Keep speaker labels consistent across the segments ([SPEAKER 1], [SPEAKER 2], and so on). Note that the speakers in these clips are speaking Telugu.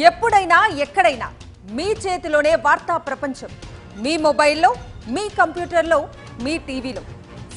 [SPEAKER 1] ఎప్పుడైనా ఎక్కడైనా మీ చేతిలోనే వార్తా ప్రపంచం. మీ మొబైల్లో మీ కంప్యూటర్లో మీ టీవీలో.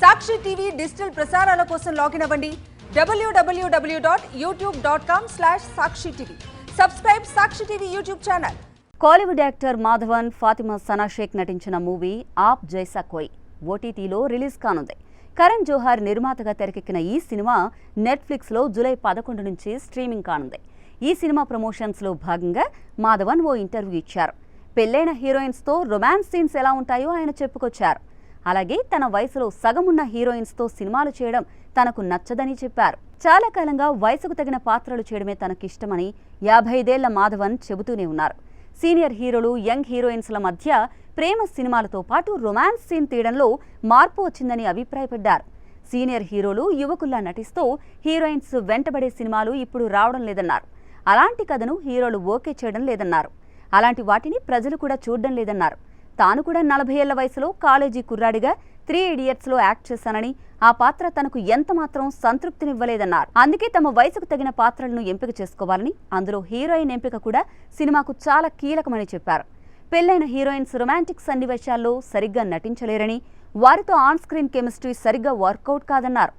[SPEAKER 1] సాక్షి టీవీ డిజిటల్ ప్రసారాల కోసం లాగిన్ అవ్వండి. WWW dot YouTube dot com slash Sakshi TV. Subscribe Sakshi TV YouTube channel.
[SPEAKER 2] Kollywood actor Madhavan Fatima Sana Shaikh నటించిన మూవీ ఆప్ జైసా కోయ్ ఓటీటీలో రిలీజ్ కానుంది. కరణ్ జోహార్ నిర్మాతగా తెరకెక్కిన ఈ సినిమా నెట్ఫ్లిక్స్లో జూలై పదకొండు నుంచి స్ట్రీమింగ్ కానుంది. ఈ సినిమా ప్రమోషన్స్లో భాగంగా మాధవన్ ఓ ఇంటర్వ్యూ ఇచ్చారు. పెళ్ళైన హీరోయిన్స్తో రొమాన్స్ సీన్స్ ఎలా ఉంటాయో ఆయన చెప్పుకొచ్చారు. అలాగే తన వయసులో సగం ఉన్న హీరోయిన్స్తో సినిమాలు చేయడం తనకు నచ్చదని చెప్పారు. చాలా కాలంగా వయసుకు తగిన పాత్రలు చేయడమే తనకిష్టమని యాభై ఐదేళ్ళ మాధవన్ చెబుతూనే ఉన్నారు. సీనియర్ హీరోలు యంగ్ హీరోయిన్స్ల మధ్య ప్రేమ సినిమాలతో పాటు రొమాన్స్ సీన్ తీయడంలో మార్పు వచ్చిందని అభిప్రాయపడ్డారు. సీనియర్ హీరోలు యువకుల్లా నటిస్తూ హీరోయిన్స్ వెంటబడే సినిమాలు ఇప్పుడు రావడం లేదన్నారు. అలాంటి కథను హీరోలు ఓకే చేయడం లేదన్నారు. అలాంటి వాటిని ప్రజలు కూడా చూడడం లేదన్నారు. తాను కూడా నలభై ఏళ్ళ వయసులో కాలేజీ కుర్రాడిగా త్రీ ఇడియట్స్లో యాక్ట్ చేశానని ఆ పాత్ర తనకు ఎంతమాత్రం సంతృప్తినివ్వలేదన్నారు. అందుకే తమ వయసుకు తగిన పాత్రలను ఎంపిక చేసుకోవాలని అందులో హీరోయిన్ ఎంపిక కూడా సినిమాకు చాలా కీలకమని చెప్పారు. పెళ్ళైన హీరోయిన్స్ రొమాంటిక్ సన్నివేశాల్లో సరిగ్గా నటించలేరని వారితో ఆన్ స్క్రీన్ కెమిస్ట్రీ సరిగ్గా వర్కౌట్ కాదన్నారు.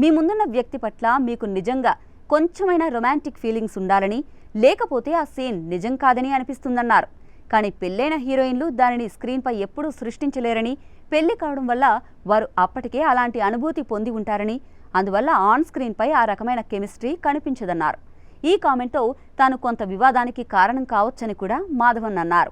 [SPEAKER 2] మీ ముందున్న వ్యక్తి పట్ల మీకు నిజంగా కొంచెమైనా రొమాంటిక్ ఫీలింగ్స్ ఉండాలని లేకపోతే ఆ సీన్ నిజం కాదని అనిపిస్తుందన్నారు. కానీ పెళ్ళైన హీరోయిన్లు దానిని స్క్రీన్పై ఎప్పుడూ సృష్టించలేరని పెళ్ళి కావడం వల్ల వారు అప్పటికే అలాంటి అనుభూతి పొంది ఉంటారని అందువల్ల ఆన్ స్క్రీన్పై ఆ రకమైన కెమిస్ట్రీ కనిపించదన్నారు. ఈ కామెంట్తో తాను కొంత వివాదానికి కారణం కావచ్చని కూడా మాధవన్ అన్నారు.